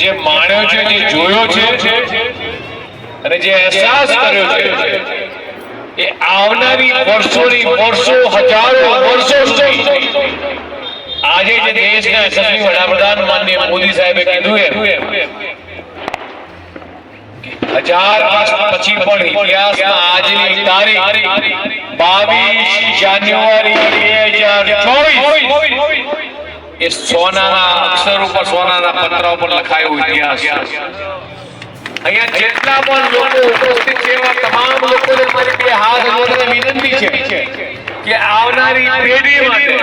જે માણ્યો છે જે જોયો છે અને જે અહેસાસ કર્યો છે, એ આવનારી વર્ષોની વર્ષો, હજારો વર્ષો આજે જે દેશના યશસ્વી વડાપ્રધાન માનનીય મોદી સાહેબે કીધું એમ હજાર વર્ષ પછી પણ ઇતિહાસમાં આજની તારીખ બાવીસ જાન્યુઆરી બે હજાર ચોવીસ એ સોનાના અક્ષર ઉપર, સોનાના પત્ર ઉપર લખાયો ઇતિહાસ. અહીંયા જેટલા પણ લોકો ઉપસ્થિત છે એવા તમામ લોકોને મારી બે હાથ જોડીને વિનંતી છે કે આવનારી પેઢી માટે,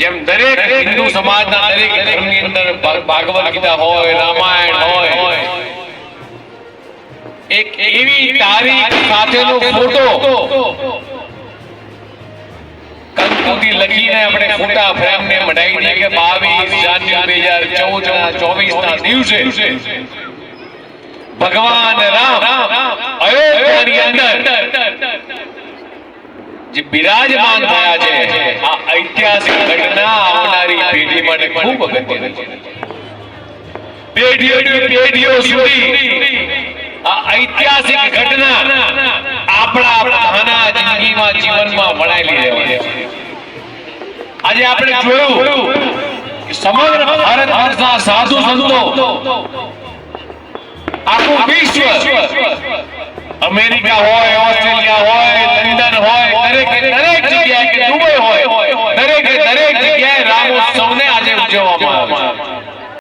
જેમ દરેક હિન્દુ સમાજના દરેક ધર્મની અંદર ભાગવત ગીતા હોય, રામાયણ હોય, એક એવી તારીખ સાથેનો ફોટો લખીને આપણે ફોટા ફ્રેમને મઢાવી દઈએ કે બાવીસ જાન્યુઆરી બે હજાર ચૌદ ચોવીસ ના દિવસે ભગવાન રામ અયોધ્યાની અંદર જે બિરાજમાન થયા છે, આ ઐતિહાસિક ઘટના આવનારી પેઢી માટે ખૂબ અગત્યની છે. પેઢીઓની પેઢીઓ સુધી આ ઐતિહાસિક ઘટના આપણા બધાના જિંદગીમાં જીવનમાં વણાયેલી રહેવાની છે. આજે આપણે જોયું કે સમગ્ર ભારત વર્ષના સાધુ સંતો, આખું વિશ્વ અમેરિકા હોય, ઓસ્ટ્રેલિયા હોય, લંડન હોય, દરેક દરેક